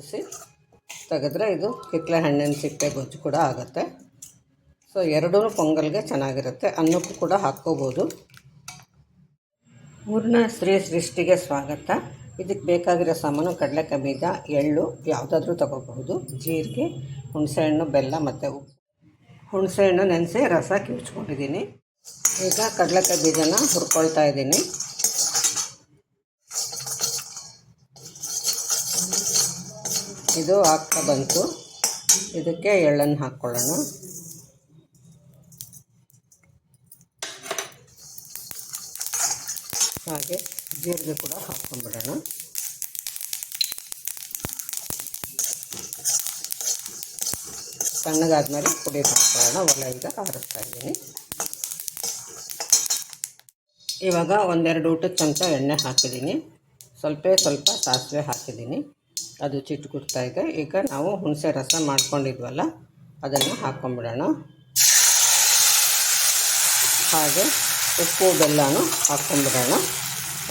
ಕುದಿಸಿ ತೆಗೆದ್ರೆ ಇದು ಕಿತ್ತಳೆ ಹಣ್ಣಿನ ಸಿಪ್ಪೆ ಗೊಜ್ಜು ಕೂಡ ಆಗುತ್ತೆ. ಸೊ ಎರಡೂ ಪೊಂಗಲ್ಗೆ ಚೆನ್ನಾಗಿರುತ್ತೆ. ಅನ್ನಕ್ಕೂ ಕೂಡ ಹಾಕ್ಕೋಬೋದು. ಊರಿನ ಸ್ತ್ರೀ ಸೃಷ್ಟಿಗೆ ಸ್ವಾಗತ. ಇದಕ್ಕೆ ಬೇಕಾಗಿರೋ ಸಾಮಾನು ಕಡಲೆಕಾಯಿ ಬೀಜ, ಎಳ್ಳು, ಯಾವುದಾದ್ರೂ ತಗೋಬಹುದು. ಜೀರಿಗೆ ಹುಣಸೆಹಣ್ಣು ಬೆಲ್ಲ ಮತ್ತು ಉಪ್ಪು. ಹುಣಸೆಹಣ್ಣು ನೆನೆಸಿ ರಸ ಕಿವಿಚ್ಕೊಂಡಿದ್ದೀನಿ. ಈಗ ಕಡಲೆಕಾಯಿ ಬೀಜನ ಹುರ್ಕೊಳ್ತಾ ಇದ್ದೀನಿ. ಇದು ಆಗ್ತಾ ಬಂತು. ಇದಕ್ಕೆ ಎಳ್ಳನ್ನು ಹಾಕ್ಕೊಳ್ಳೋಣ. ಹಾಗೆ ಜೀರಿಗೆ ಕೂಡ ಹಾಕ್ಕೊಂಡ್ಬಿಡೋಣ. ತಣ್ಣಗಾದ್ಮೇಲೆ ಪುಡಿ ಹಾಕ್ಕೊಳ್ಳೋಣ. ಒಲೆ ಈಗ ಆರಿಸ್ತಾ ಇದ್ದೀನಿ. ಇವಾಗ ಒಂದೆರಡು ಊಟದ ಚಮಚ ಎಣ್ಣೆ ಹಾಕಿದ್ದೀನಿ. ಸ್ವಲ್ಪ ಸ್ವಲ್ಪ ಸಾಸಿವೆ ಹಾಕಿದ್ದೀನಿ. ಅದು ಚಿಟ್ಕುಡ್ತಾ ಇದೆ. ಈಗ ನಾವು ಹುಣಸೆ ರಸ ಮಾಡ್ಕೊಂಡಿದ್ವಲ್ಲ, ಅದನ್ನು ಹಾಕ್ಕೊಂಬಿಡೋಣ ಹಾಗೆ ಉಪ್ಪು, ಬೆಲ್ಲನೂ ಹಾಕ್ಕೊಂಬಿಡೋಣ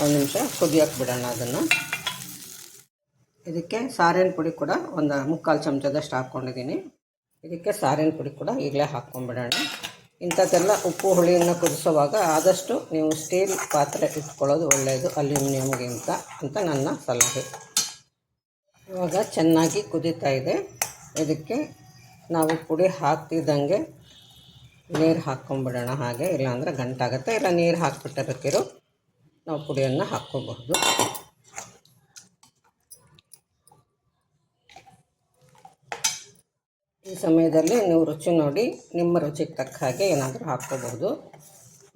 ಒಂದು ನಿಮಿಷ ಕುದಿಯೋಕೆ ಬಿಡೋಣ ಅದನ್ನು. ಇದಕ್ಕೆ ಸಾರಿನ ಪುಡಿ ಕೂಡ ಒಂದು ಮುಕ್ಕಾಲು ಚಮಚದಷ್ಟು ಹಾಕ್ಕೊಂಡಿದ್ದೀನಿ ಇದಕ್ಕೆ ಸಾರಿನ ಪುಡಿ ಕೂಡ ಈಗಲೇ ಹಾಕ್ಕೊಂಬಿಡೋಣ ಇಂಥದ್ದೆಲ್ಲ ಉಪ್ಪು, ಹುಳಿಯನ್ನು ಕುದಿಸುವಾಗ ಆದಷ್ಟು ನೀವು ಸ್ಟೀಲ್ ಪಾತ್ರೆ ಇಟ್ಕೊಳ್ಳೋದು ಒಳ್ಳೆಯದು ಅಲ್ಯೂಮಿನಿಯಮ್ಗಿಂತ ಅಂತ ನನ್ನ ಸಲಹೆ. ಇವಾಗ ಚೆನ್ನಾಗಿ ಕುದೀತಾ ಇದೆ. ಇದಕ್ಕೆ ನಾವು ಪುಡಿ ಹಾಕ್ತಿದ್ದಂಗೆ ನೀರು ಹಾಕ್ಕೊಂಬಿಡೋಣ ಹಾಗೆ, ಇಲ್ಲಾಂದರೆ ಗಂಟಾಗುತ್ತೆ. ಇಲ್ಲ, ನೀರು ಹಾಕ್ಬಿಟ್ಟಿರ್ತೀರೋ ನಾವು ಪುಡಿಯನ್ನು ಹಾಕ್ಕೋಬಹುದು. ಈ ಸಮಯದಲ್ಲಿ ನೀವು ರುಚಿ ನೋಡಿ, ನಿಮ್ಮ ರುಚಿಗೆ ತಕ್ಕ ಹಾಗೆ ಏನಾದರೂ ಹಾಕ್ಕೋಬಹುದು.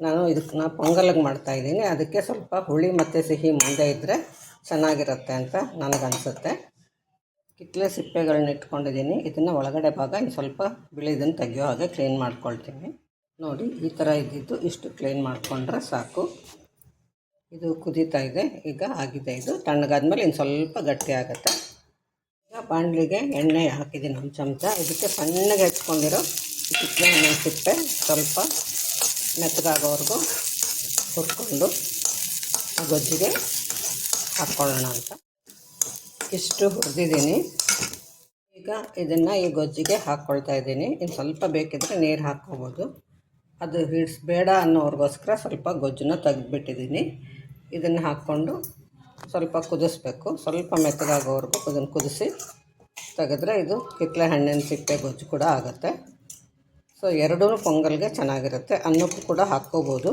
ನಾನು ಇದಕ್ಕೆ, ನಾ ಪೊಂಗಲ್ಗೆ ಮಾಡ್ತಾಯಿದ್ದೀನಿ ಅದಕ್ಕೆ ಸ್ವಲ್ಪ ಹುಳಿ ಮತ್ತು ಸಿಹಿ ಮುಂದೆ ಇದ್ದರೆ ಚೆನ್ನಾಗಿರುತ್ತೆ ಅಂತ ನನಗನ್ಸುತ್ತೆ. ಕಿತ್ತಳೆ ಸಿಪ್ಪೆಗಳನ್ನ ಇಟ್ಕೊಂಡಿದ್ದೀನಿ. ಇದನ್ನು ಒಳಗಡೆ ಭಾಗ ಇನ್ನು ಸ್ವಲ್ಪ ಬಿಳಿದನ್ನು ತೆಗೆಯೋ ಹಾಗೆ ಕ್ಲೀನ್ ಮಾಡ್ಕೊಳ್ತೀನಿ. ನೋಡಿ, ಈ ಥರ ಇದ್ದಿದ್ದು ಇಷ್ಟು ಕ್ಲೀನ್ ಮಾಡಿಕೊಂಡ್ರೆ ಸಾಕು. ಇದು ಕುದೀತಾ ಇದೆ. ಈಗ ಆಗಿದೆ ಇದು. ತಣ್ಣಗಾದ್ಮೇಲೆ ಇನ್ನು ಸ್ವಲ್ಪ ಗಟ್ಟಿ ಆಗುತ್ತೆ. ಈಗ ಬಾಣಲಿಗೆ ಎಣ್ಣೆ ಹಾಕಿದ್ದೀನಿ ಒಂದು ಚಮಚ. ಇದಕ್ಕೆ ಸಣ್ಣಗೆ ಹೆಚ್ಕೊಂಡಿರೋ ಕಿತ್ತಳೆ ಹಣ್ಣಿನ ಸಿಪ್ಪೆ ಸ್ವಲ್ಪ ಮೆತ್ತಗಾಗೋವರೆಗೂ ಹುರ್ಕೊಂಡು ಗೊಜ್ಜಿಗೆ ಹಾಕ್ಕೊಳ್ಳೋಣ ಅಂತ. ಇಷ್ಟು ಹುರಿದಿದ್ದೀನಿ. ಈಗ ಇದನ್ನು ಈ ಗೊಜ್ಜಿಗೆ ಹಾಕ್ಕೊಳ್ತಾ ಇದ್ದೀನಿ. ಇನ್ನು ಸ್ವಲ್ಪ ಬೇಕಿದ್ರೆ ನೀರು ಹಾಕ್ಕೋಬೋದು. ಅದು ಹಿಡ್ಸ್ ಬೇಡ ಅನ್ನೋರಿಗೋಸ್ಕರ ಸ್ವಲ್ಪ ಗೊಜ್ಜನ್ನ ತೆಗೆದುಬಿಟ್ಟಿದ್ದೀನಿ. ಇದನ್ನು ಹಾಕ್ಕೊಂಡು ಸ್ವಲ್ಪ ಕುದಿಸ್ಬೇಕು. ಸ್ವಲ್ಪ ಮೆತ್ತಗಾಗೋವರೆಗೂ ಇದನ್ನು ಕುದಿಸಿ ತೆಗೆದ್ರೆ ಇದು ಕಿತ್ತಳೆ ಹಣ್ಣಿನ ಸಿಪ್ಪೆ ಗೊಜ್ಜು ಕೂಡ ಆಗುತ್ತೆ. ಸೊ ಎರಡೂ ಪೊಂಗಲ್ಗೆ ಚೆನ್ನಾಗಿರುತ್ತೆ. ಅನ್ನಕ್ಕೂ ಕೂಡ ಹಾಕ್ಕೋಬೋದು.